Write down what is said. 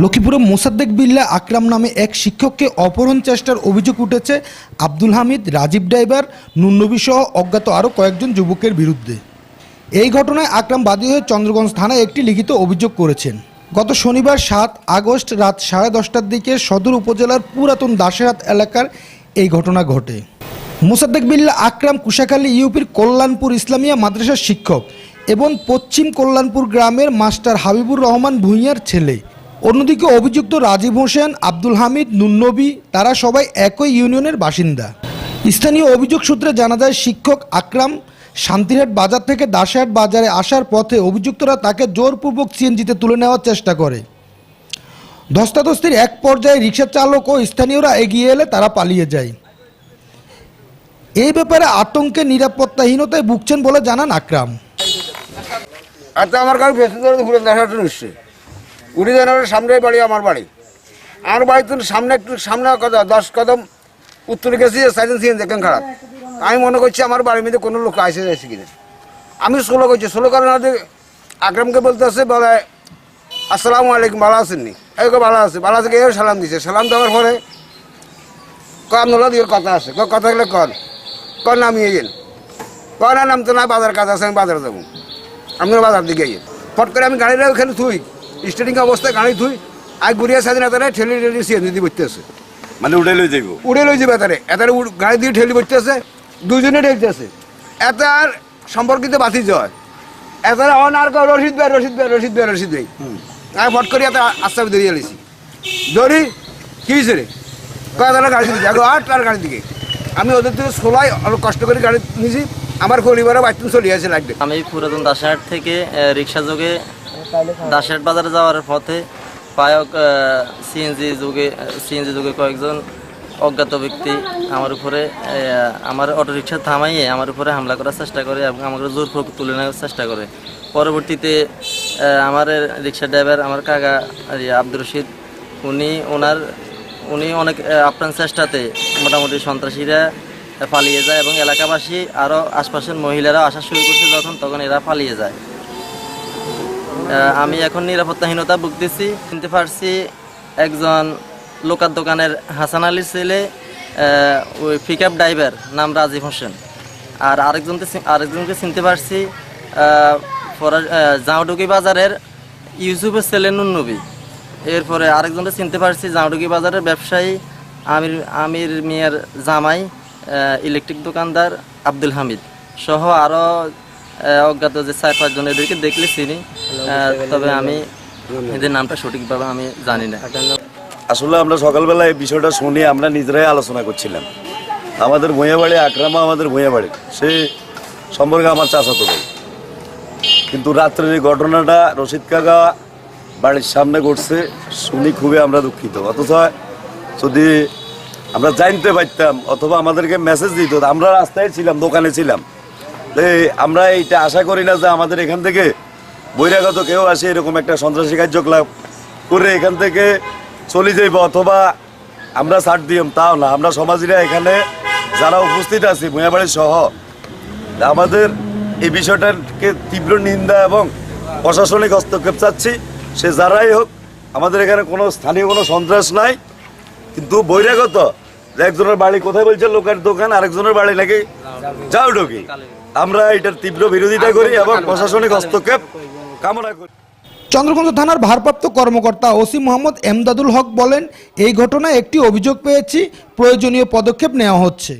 লক্ষ্মীপুরে মোসাদ্দেক বিল্লা আকরাম নামে এক শিক্ষককে অপহরণ চেষ্টার অভিযোগ উঠেছে আব্দুল হামিদ, রাজীব ড্রাইভার নুন্নবী সহ অজ্ঞাত আরও কয়েকজন যুবকের বিরুদ্ধে। এই ঘটনায় আকরাম বাদী হয়ে চন্দ্রগঞ্জ থানায় একটি লিখিত অভিযোগ করেছেন। গত শনিবার সাত আগস্ট রাত সাড়ে দশটার দিকে সদর উপজেলার পুরাতন দাসেরহাট এলাকার এই ঘটনা ঘটে। মোসাদ্দেক বিল্লা আকরাম কুশাখালী ইউপির কল্যাণপুর ইসলামিয়া মাদ্রাসার শিক্ষক এবং পশ্চিম কল্যাণপুর গ্রামের মাস্টার হাবিবুর রহমান ভূঁইয়ার ছেলে। অন্যদিকে অভিযুক্ত রাজীব হোসেন, আব্দুল হামিদ, নুন্নবী, তারা সবাই একই ইউনিয়নের বাসিন্দা। স্থানীয় অভিযোগ সূত্রে জানা যায়, শিক্ষক আকরাম শান্তিরহাট বাজার থেকে দাসহাট বাজারে আসার পথে অভিযুক্তরা তাকে জোরপূর্বক সিএনজিতে তুলে নেওয়ার চেষ্টা করে। ধস্তাধস্তির এক পর্যায়ে রিক্সা চালক ও স্থানীয়রা এগিয়ে এলে তারা পালিয়ে যায়। এই ব্যাপারে আতঙ্কে নিরাপত্তাহীনতায় ভুগছেন বলে জানান আকরাম। আর তো আমার কাছে ঘুরে দেখাটা নিশ্চয় জানার সামনে বাড়ি, আমার বাড়ি। আমার বাড়ি তো সামনে একটু সামনে কত দশ কদম উত্তরে গেছি সাইডেন দেখেন খারাপ। আমি মনে করছি আমার বাড়ির মধ্যে কোনো লোক আসে যাচ্ছে কিনা। আমি স্লো করছি স্লো মধ্যে আকরামকে বলতে আছে, বলে, আসসালামু আলাইকুম, ভালো আছেন নি? এই ভালো আছে। ভালো আছে কেউ সালাম দিছে। সালাম দেওয়ার পরে কন হলো দিয়ে কথা আছে। কথা গেলে কন? কন নামিয়ে গেল কয় না, নাম তো না, বাজার কাজ আছে, আমি বাজারে যাব। আমি বাজার দিকে গিয়ে ফট করে আমি গাড়িটা ওখানে থুই। স্টেটিং অবস্থায় গাড়ি থুই আর গুড়িয়া স্বাধীনতা ঠেলি ঠেলি সিএনজি দিয়ে বসতে আছে। মানে উঠে লই যাইব? উড়ে লই যাবে এতারে এতারে উড়- গাড়ি দিয়ে ঠেলি বসতে আছে দুজনে ঠেলতে আছে। এত সম্পর্কিত বাতি জয়। এতারে অন আর রশিদ ভাই রশিদ ভাই রশিদ ভাই রশিদ ভাই আমি ফট করে এত আস্তে ধরিয়ে এলিছি ধরি কি হয়েছে রে কয় তারা গাড়ি দিয়েছে আগে আট আর গাড়ি দিকে আমি ওদের থেকে সোলাই অনেক কষ্ট করে গাড়ি নিয়েছি আমার পরিবারে বাচ্চা চলে আছে লাগবে আমি পুরাতন দাসহাট থেকে রিক্সা যোগে দাসহাট বাজারে যাওয়ার পথে পায়ক সিএনজি যুগে সিএনজি যুগে কয়েকজন অজ্ঞাত ব্যক্তি আমার উপরে আমার অটোরিক্সা থামাইয়ে আমার উপরে হামলা করার চেষ্টা করে এবং আমাকে জোরপূর্বক তুলে নেওয়ার চেষ্টা করে। পরবর্তীতে আমার রিক্সা ড্রাইভার, আমার কাকা আব্দুর রশিদ, উনি ওনার, উনি অনেক আপ্রাণ চেষ্টাতে মোটামুটি সন্ত্রাসীরা পালিয়ে যায় এবং এলাকাবাসী আরও আশপাশের মহিলারা আসা শুরু করছে যখন, তখন এরা পালিয়ে যায়। আমি এখন নিরাপত্তাহীনতা ভুগতেছি। চিনতে পারছি একজন লোকার দোকানের হাসান আলীর ছেলে ওই পিক আপ ড্রাইভার নাম রাজীব হোসেন। আর আরেকজনকে আরেকজনকে চিনতে পারছি জাউডুকি বাজারের ইউসুফের ছেলে নুন্নবী। এরপরে আরেকজনকে চিনতে পারছি জাউডুকি বাজারের ব্যবসায়ী আমির আমির মিয়ার জামাই ইলেকট্রিক দোকানদার আব্দুল হামিদ। সহ আরও অজ্ঞাত যে চার পাঁচজন এদেরকে দেখলে চিনি। তবে আমি এদের নামটা সঠিকভাবে আমি জানি না। আসলে আমরা সকালবেলা এই বিষয়টা শুনে আমরা নিজেরাই আলোচনা করছিলাম। আমাদের ভূঁয়া বাড়ি আক্রামা আমাদের ভূঁয়া বাড়ি সে সম্পর্কে আমার চাচাতো ভাই। কিন্তু রাত্রের এই ঘটনাটা রশিদ কাকা বাড়ির সামনে ঘটছে শুনি খুবই আমরা দুঃখিত। অথচ যদি আমরা জানতে পারতাম অথবা আমাদেরকে মেসেজ দিত আমরা রাস্তায় ছিলাম দোকানে ছিলাম। তো আমরা এইটা আশা করি না যে আমাদের এখান থেকে বহিরাগত কেউ আসে এরকম একটা সন্ত্রাসী কার্যকলাপ করে এখান থেকে চলে যাইব অথবা আমরা ছাড় দিম তাও না। আমরা সমাজীরা এখানে যারা উপস্থিত আছি ভূঁয়াবাড়ি সহ আমাদের এই বিষয়টাকে তীব্র নিন্দা এবং প্রশাসনিক হস্তক্ষেপ চাচ্ছি। সে যারাই হোক আমাদের এখানে কোনো স্থানীয় কোনো সন্ত্রাস নাই। কিন্তু বহিরাগত যে একজনের বাড়ি কোথায় বলছে লোকের দোকান আরেকজনের বাড়ি নাকি যাও ঢুকি আমরা এটার তীব্র বিরোধিতা করি এবং প্রশাসনিক হস্তক্ষেপ কামনা করি। চন্দ্রগঞ্জ থানার ভারপ্রাপ্ত কর্মকর্তা ওসি মোহাম্মদ এমদাদুল হক বলেন এই ঘটনায় একটি অভিযোগ পেয়েছি প্রয়োজনীয় পদক্ষেপ নেওয়া হচ্ছে।